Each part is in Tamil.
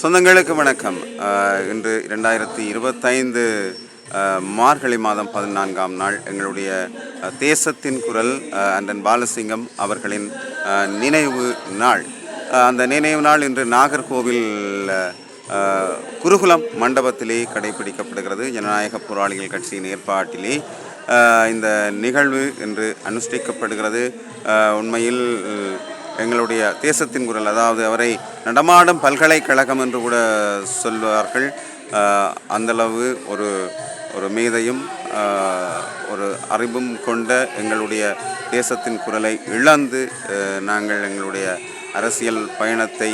சொந்தங்களுக்கு வணக்கம். இன்று இரண்டாயிரத்தி இருபத்தைந்து மார்கழி மாதம் பதினான்காம் நாள் எங்களுடைய தேசத்தின் குரல் அண்டன் பாலசிங்கம் அவர்களின் நினைவு நாள். அந்த நினைவு நாள் இன்று நாகர்கோவில் குருகுலம் மண்டபத்திலே கடைபிடிக்கப்படுகிறது. ஜனநாயக போராளிகள் கட்சியின் ஏற்பாட்டிலே இந்த நிகழ்வு இன்று அனுஷ்டிக்கப்படுகிறது. உண்மையில் எங்களுடைய தேசத்தின் குரல் அதாவது அவரை நடமாடும் பல்கலைக்கழகம் என்று கூட சொல்வார்கள். அந்தளவு ஒரு ஒரு மீதையும் ஒரு அறிவும் கொண்ட எங்களுடைய தேசத்தின் குரலை இழந்து நாங்கள் எங்களுடைய அரசியல் பயணத்தை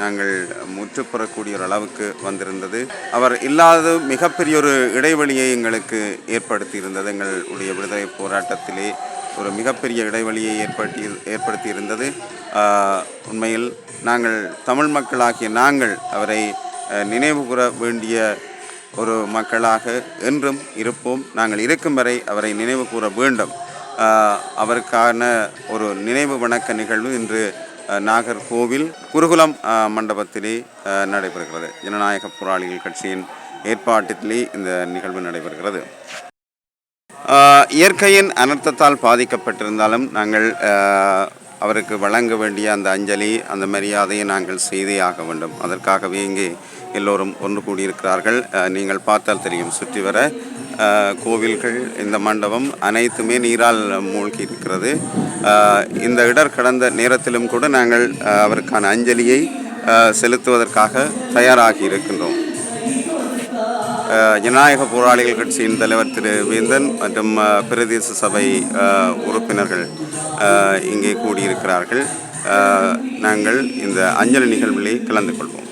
நாங்கள் முற்றுப்பெறக்கூடிய ஒரு அளவுக்கு வந்திருந்தது. அவர் இல்லாத மிகப்பெரிய ஒரு இடைவெளியை எங்களுக்கு ஏற்படுத்தியிருந்தது எங்களுடைய விடுதலை போராட்டத்திலே. ஒரு மிகப்பெரிய இடைவெளியை ஏற்படுத்தி ஏற்படுத்தியிருந்தது. உண்மையில் நாங்கள் தமிழ் மக்களாகிய நாங்கள் அவரை நினைவுகூர வேண்டிய ஒரு மக்களாக என்றும் இருப்போம். நாங்கள் இருக்கும் வரை அவரை நினைவு கூற வேண்டும். அவருக்கான ஒரு நினைவு வணக்க நிகழ்வு இன்று நாகர்கோவில் குருகுலம் மண்டபத்திலே நடைபெறுகிறது. ஜனநாயக போராளிகள் கட்சியின் ஏற்பாட்டிலே இந்த நிகழ்வு நடைபெறுகிறது. இயற்கையின் அனர்த்தத்தால் பாதிக்கப்பட்டிருந்தாலும் நாங்கள் அவருக்கு வழங்க வேண்டிய அந்த அஞ்சலி அந்த மரியாதையை நாங்கள் செய்தே ஆக வேண்டும். அதற்காகவே இங்கே எல்லோரும் ஒன்று கூடியிருக்கிறார்கள். நீங்கள் பார்த்தால் தெரியும். சுற்றி வர கோவில்கள் இந்த மண்டபம் அனைத்துமே நீரால் மூழ்கி இருக்கிறது. இந்த இடர் கடந்த நேரத்திலும் கூட நாங்கள் அவருக்கான அஞ்சலியை செலுத்துவதற்காக தயாராகி இருக்கின்றோம். ஜனநாயக போராளிகள் கட்சியின் தலைவர் திரு வேந்தன் மற்றும் பிரதேச சபை உறுப்பினர்கள் இங்கே கூடியிருக்கிறார்கள். நாங்கள் இந்த அஞ்சலி நிகழ்விலே கலந்து கொள்வோம்.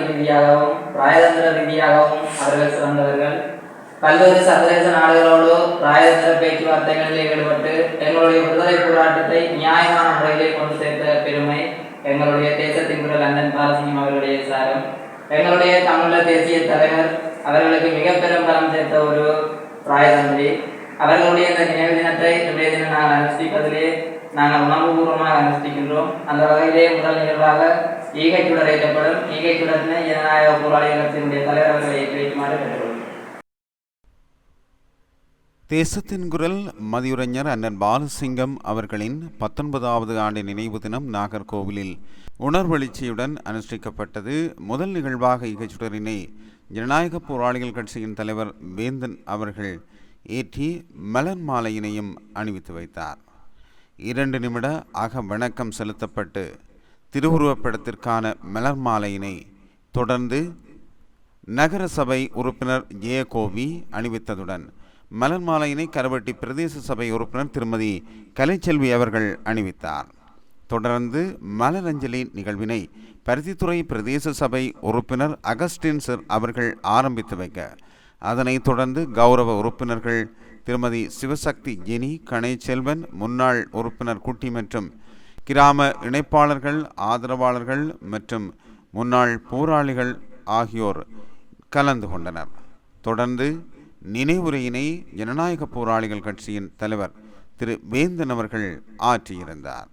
அரசியல் ரீதியாகவும் ராஜதந்திர ரீதியாகவும் அவர்கள் சிறந்தவர்கள். பல்வேறு சர்வதேச நாடுகளோடு ராஜதந்திர பேச்சுவார்த்தைகளில் ஈடுபட்டு எங்களுடைய விடுதலை போராட்டத்தை நியாயமான முறையிலே கொண்டு சேர்த்த பெருமை எங்களுடைய தேசத்தின் குரல் அண்ணன் பாலசிங்கம் அவர்களுடைய சாரம். எங்களுடைய தமிழக தேசிய தலைவர் அவர்களுக்கு மிக பெரும் பலம் சேர்த்த ஒரு ராஜதந்திரி அவர்களுடைய இந்த நினைவு தினத்தை இன்றைய தினம் நான் அனுஷ்டிப்பதிலே நாங்கள் உணர்வுபூர்வமாக அனுஷ்டிக்கின்றோம். அந்த வகையிலே முதல் நிகழ்வாக ஈகை சுடர் ஏற்றப்படும் ஈகை சுடர்னு ஜனநாயக போராளிகள் கட்சியினுடைய தலைவர் அவர்களை ஏற்றி வைக்குமாறு கேட்டுக்கொள்கிறோம் தேசத்தின் குரல் மதியுரைஞர் அண்ணன் பாலசிங்கம் அவர்களின் பத்தொன்பதாவது ஆண்டு நினைவு தினம் நாகர்கோவிலில். உணர்வெழுச்சியுடன் அனுஷ்டிக்கப்பட்டது முதல் நிகழ்வாக இகச்சுடரினை ஜனநாயக போராளிகள் கட்சியின் தலைவர் வேந்தன் அவர்கள் ஏற்றி மலர் மாலையினையும் அணிவித்து வைத்தார். இரண்டு நிமிட அக வணக்கம் செலுத்தப்பட்டு திருவுருவப்படத்திற்கான மலர் மாலையினை தொடர்ந்து நகர சபை உறுப்பினர் ஜெயகோவி அணிவித்ததுடன் மலர் மாலையினை கரவட்டி பிரதேச சபை உறுப்பினர் திருமதி கலைச்செல்வி அவர்கள் அணிவித்தார். தொடர்ந்து மலரஞ்சலி நிகழ்வினை பருத்தித்துறை பிரதேச சபை உறுப்பினர் அகஸ்டின் சர் அவர்கள் ஆரம்பித்து வைக்க அதனைத் தொடர்ந்து கௌரவ உறுப்பினர்கள் திருமதி சிவசக்தி ஜெனி கணைச்செல்வன் முன்னாள் உறுப்பினர் குட்டி மற்றும் கிராம இணைப்பாளர்கள் ஆதரவாளர்கள் மற்றும் முன்னாள் போராளிகள் ஆகியோர் கலந்து கொண்டனர். தொடர்ந்து நினைவுரையினை ஜனநாயக போராளிகள் கட்சியின் தலைவர் திரு. வேந்தன் அவர்கள் ஆற்றியிருந்தார்.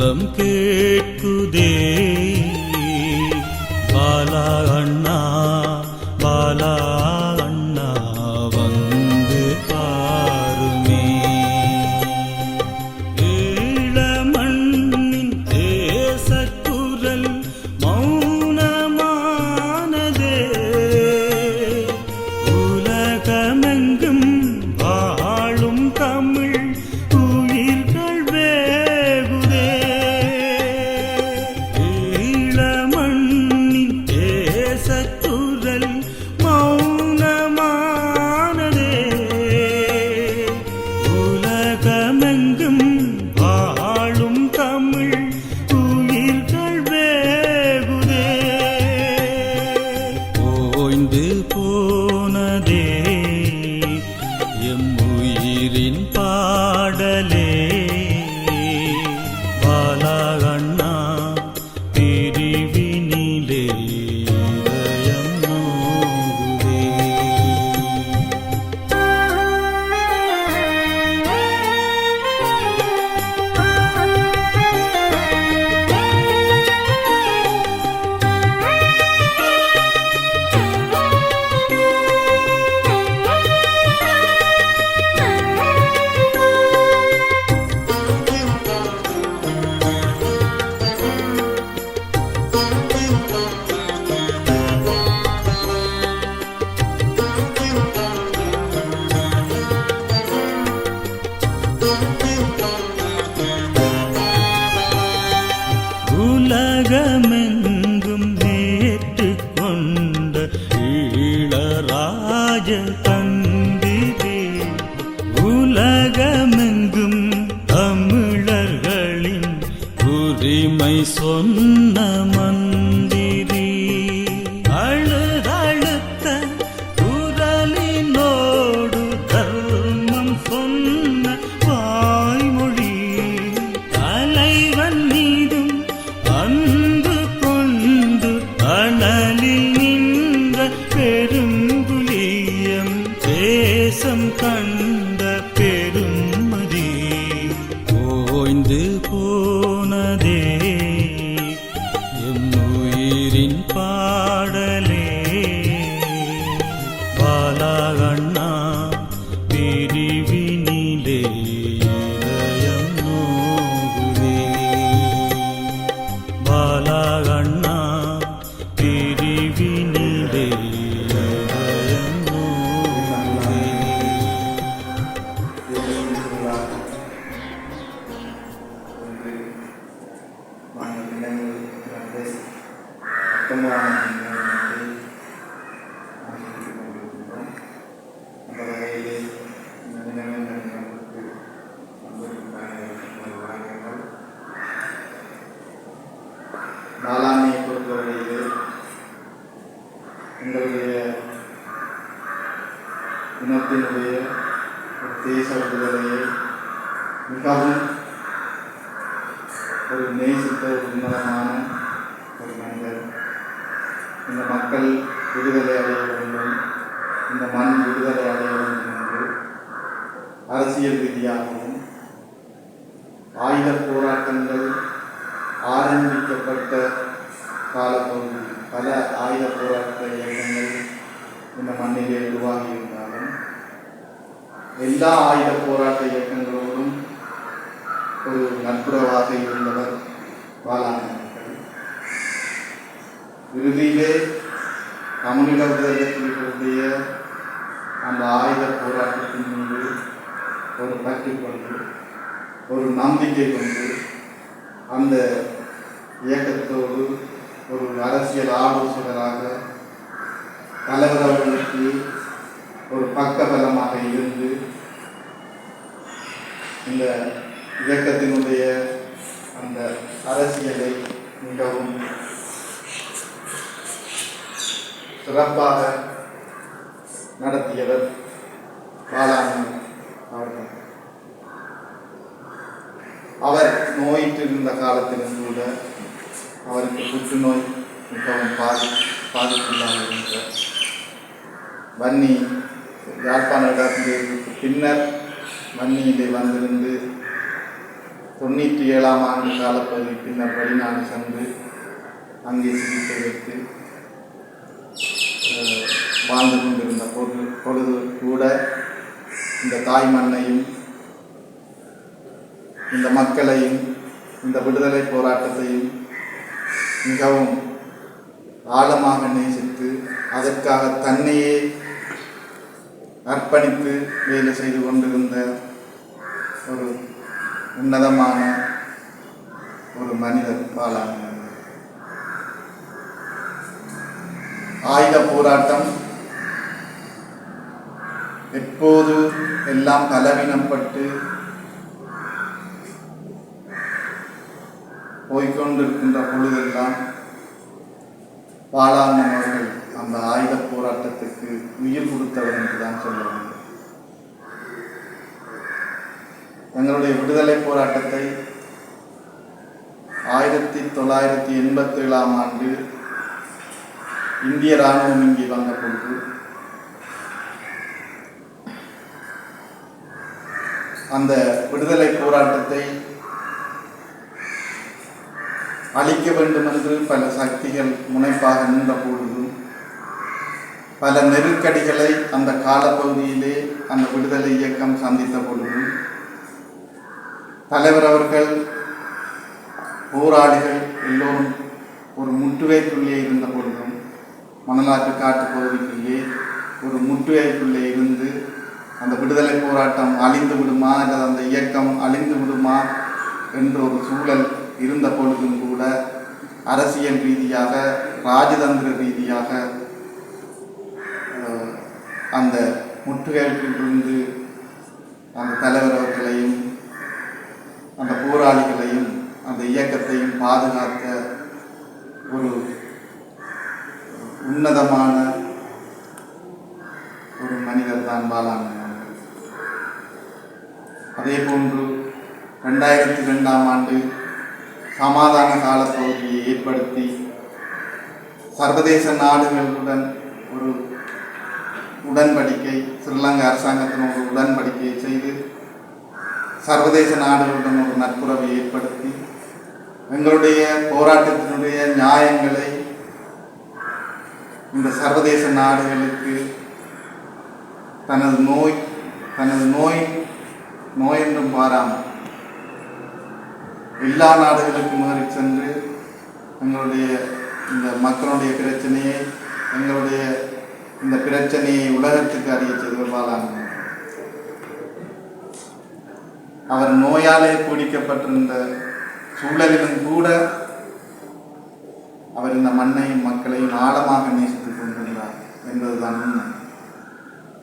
ஓலம் கேட்குதே. பாலா அண்ணா பாலா மக்கள் விடுதலை அடைய வேண்டும். இந்த மண் விடுதலை அடைய வேண்டும் என்று அரசியல் ரீதியாகவும் ஆயுத போராட்டங்கள் ஆரம்பிக்கப்பட்ட காலப்பகுதி பல ஆயுத போராட்ட இயக்கங்கள் இந்த மண்ணிலே உருவாகி இருந்தாலும் எல்லா ஆயுத போராட்ட இயக்கங்களோடும் ஒரு நட்புறவாக இருந்தவர் பாலானவர்கள் இறுதியிலே தமிழீழ விடுதலை அந்த ஆயுத போராட்டத்தின் மீது ஒரு பற்றி கொண்டு ஒரு நம்பிக்கை கொண்டு அந்த இயக்கத்தோடு ஒரு அரசியல் ஆலோசகராக தலைவர்களுக்கு ஒரு பக்கபலமாக இருந்து இந்த இயக்கத்தினுடைய அந்த அரசியலை மிகவும் சிறப்பாக நடத்தியவர் பாலாண்ணன் அவர்கள். அவர் நோயிட்டிருந்த காலத்திலும் கூட அவருக்கு புற்றுநோய் மிகவும் பாதி பாதிப்புள்ளாக இருந்த வன்னி யாழ்ப்பாண இடத்திலிருந்து பின்னர் வன்னியிலே வந்திருந்து தொண்ணூற்றி ஏழாம் ஆண்டு காலப்பகுதி பின்னர் வெளிநாடு சென்று அங்கே சிகிச்சை வைத்து வாழ்ந்து கொண்டிருந்த பொழுது பொழுது கூட இந்த தாய் மண்ணையும் இந்த மக்களையும் இந்த விடுதலை போராட்டத்தையும் மிகவும் ஆழமாக நேசித்து அதற்காக தன்னையே அர்ப்பணித்து வேலை செய்து கொண்டிருந்த ஒரு உன்னதமான ஒரு மனிதர் பாலாங்க ஆயுத போராட்டம் எப்போது எல்லாம் பலவீனப்பட்டு போய்கொண்டிருக்கின்ற பொழுதெல்லாம் பாலாண்ணன் அவர்கள் அந்த ஆயுத போராட்டத்துக்கு உயிர் கொடுத்தவர் என்றுதான் சொல்ல வேண்டும் எங்களுடைய விடுதலை போராட்டத்தை ஆயிரத்தி தொள்ளாயிரத்தி எண்பத்தி ஏழாம் ஆண்டு இந்திய இராணுவம் இங்கே வந்த பொழுது அந்த விடுதலை போராட்டத்தை அழிக்க வேண்டும் என்று பல சக்திகள் முனைப்பாக நின்ற பொழுதும் பல நெருக்கடிகளை அந்த காலப்பகுதியிலே அந்த விடுதலை இயக்கம் சந்தித்த பொழுதும் தலைவர் அவர்கள் போராளிகள் எல்லோரும் ஒரு முற்றுகைக்குள்ளே இருந்த பொழுதும் மணலாற்று காட்டு பகுதிக்குள்ளே ஒரு முற்றுகைக்குள்ளே இருந்து அந்த விடுதலை போராட்டம் அழிந்து விடுமா? அல்லது அந்த இயக்கம் அழிந்து விடுமா? என்ற ஒரு சூழல் இருந்த பொழுதும் கூட அரசியல் ரீதியாக ராஜதந்திர ரீதியாக அந்த முற்றுகையிலிருந்து அந்த தலைவர் அவர்களையும் அந்த போராளிகளையும் அந்த இயக்கத்தையும் பாதுகாத்த ஒரு உன்னதமான ஒரு மனிதர் தான் பாலாண்ணன் அவர்கள். அதே போன்று ரெண்டாயிரத்தி ரெண்டாம் ஆண்டு சமாதான கால பகுதியை ஏற்படுத்தி சர்வதேச நாடுகளுடன் ஒரு உடன்படிக்கை ஸ்ரீலங்கா அரசாங்கத்தின் ஒரு உடன்படிக்கையை செய்து சர்வதேச நாடுகளுடன் ஒரு நட்புறவை ஏற்படுத்தி எங்களுடைய போராட்டத்தினுடைய நியாயங்களை இந்த சர்வதேச நாடுகளுக்கு தனது நோய் தனது நோய் நோய் என்றும் பாராமல் எல்லா நாடுகளுக்கும் மாறி சென்று எங்களுடைய இந்த மக்களுடைய பிரச்சனையை எங்களுடைய இந்த பிரச்சனையை உலகத்துக்கு அறிய செய்தவர் அவர் நோயாலே பீடிக்கப்பட்டிருந்த சூழலிலும் கூட அவர் இந்த மண்ணையும் மக்களையும் ஆழமாக நேசித்துக் கொண்டிருந்தார் என்பதுதான் உண்மை.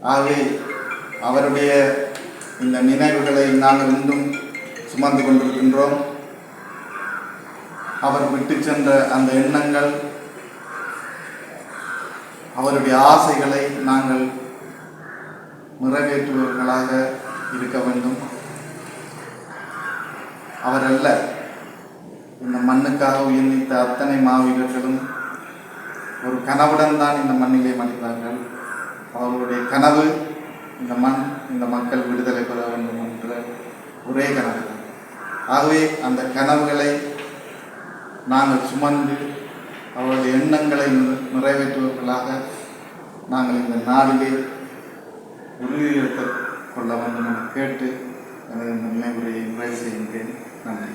ஆகவே அவருடைய இந்த நினைவுகளை நாங்கள் இன்றும் சுமந்து கொண்டிருக்கின்றோம். அவர் விட்டு சென்ற அந்த எண்ணங்கள் அவருடைய ஆசைகளை நாங்கள் நிறைவேற்றுபவர்களாக இருக்க வேண்டும். அவரல்ல இந்த மண்ணுக்காக உயிர் நீத்த அத்தனை மாவீரர்களும் ஒரு கனவுடன் தான் இந்த மண்ணிலே மனிதார்கள் அவர்களுடைய கனவு இந்த மண் இந்த மக்கள் விடுதலை பெற வேண்டும் என்ற ஒரே கனவு. ஆகவே அந்த கனவுகளை நாங்கள் சுமந்து அவருடைய எண்ணங்களை நிறைவேற்றுவர்களாக நாங்கள் இந்த நாடிலே உறுதியெடுத்துக் கொள்ள வேண்டும் என கேட்டு எனது நினைவுரையை நிறைவு செய்கின்றேன். நன்றி.